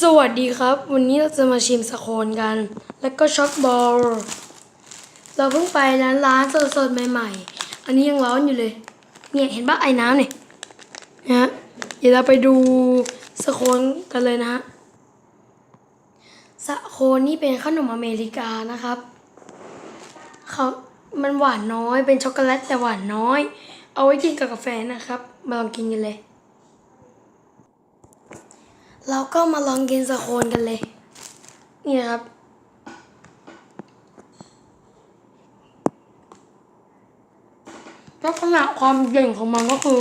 สวัสดีครับ วันนี้เราจะมาชิมสโคนกัน แล้วก็ช็อกบอล เราเพิ่งไปร้านร้านสดๆใหม่ๆ อันนี้ยังร้อนอยู่เลย เนี่ยเห็นปะไอ้น้ำเนี่ยนะฮะเดี๋ยวเราไปดูสโคนกันเลยนะฮะสโคนนี่เป็นขนมอเมริกานะครับเขามันหวานน้อยเป็นช็อกโกแลตแต่หวานน้อย เอาไว้กินกับกาแฟนะครับ มาลองกินกันเลย เราก็มาลองกินสโคนกันเลย นี่นะครับ ลักษณะความเด่นของมันก็คือ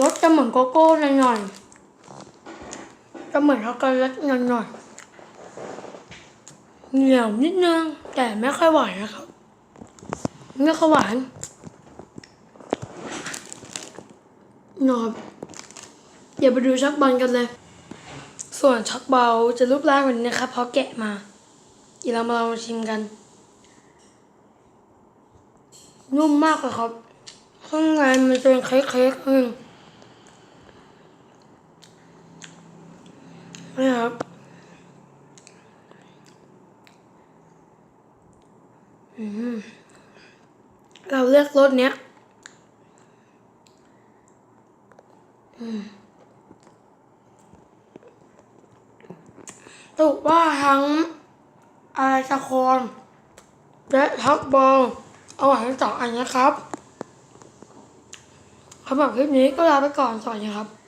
รสจะเหมือนโกโก้หน่อยๆจะเหมือนช็อกโกแลตหน่อยๆเหนียวนิดนึง แต่ไม่ค่อยหวานนะครับ ไม่ค่อยหวานหนอบ เดี๋ยวไปดูชักบอลกันเลย ส่วนช็อกเบาจะรูปร่างแบบนี้นะครับเพราะแกะมาเดี๋ยวเรามาลองชิมกัน นุ่มมากเลยครับข้างในมันจะเป็นเค้กๆนึงนี่ครับอืมเราเลือกรสเนี้ย อือ ถูกว่าทั้งอะไรสะโคนและทักบอลเอาหวานทั้งสองอันนะครับสำหรับคลิปนี้ก็ลาไปก่อนสวัสดีครับ